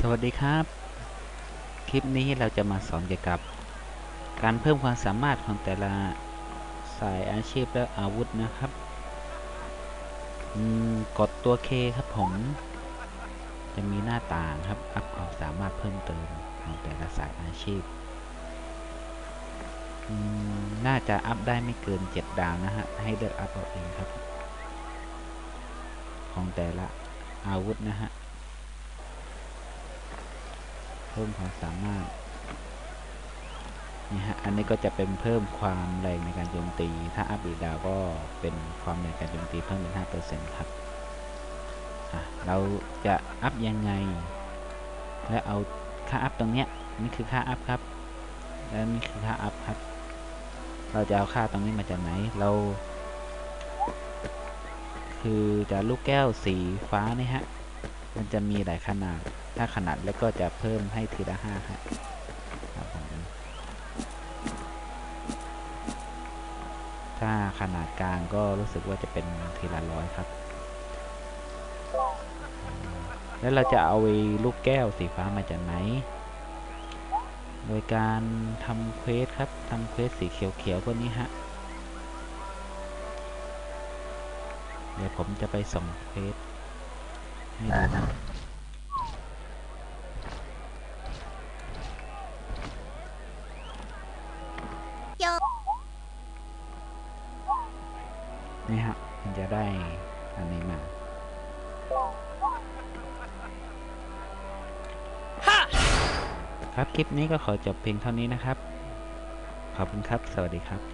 สวัสดีครับ คลิปนี้เราจะมาสอนเกี่ยวกับ การเพิ่มความสามารถของแต่ละสายอาชีพและอาวุธนะครับกดตัว K ครับผม จะมีหน้าต่างครับ อัพความสามารถเพิ่มเติมของแต่ละสายอาชีพ น่าจะอัพได้ไม่เกิน 7 ดาวนะฮะ ให้เลือกอัพเอาเองครับ ของแต่ละอาวุธนะฮะ เพิ่มความสามารถนี่ฮะอันนี้ก็จะเป็นเพิ่มความแรงในการโจมตี ถ้าอัพอีดาวก็เป็นความแรงการโจมตีเพิ่มเป็น5%ครับอะเราจะอัพยังไง และเอาค่าอัพตรงเนี้ยนี่คือค่าอัพครับ และนี่คือค่าอัพครับ เราจะเอาค่าตรงนี้มาจากไหน เรา คือจะลูกแก้วสีฟ้านี่ฮะ มันจะมีหลายขนาด ถ้าขนาดเล็กก็จะเพิ่มให้ทีละห้าครับถ้าขนาดกลางก็รู้สึกว่าจะเป็นทีละร้อยครับ แล้วเราจะเอาลูกแก้วสีฟ้ามาจากไหน โดยการทำเควสครับทำเควสสีเขียวๆพวกนี้ฮะ เดี๋ยวผมจะไปส่งเควสให้ดูนะ นี่ฮะมันจะได้อันนี้มาครับคลิปนี้ก็ขอจบเพียงเท่านี้นะครับ ขอบคุณครับ สวัสดีครับ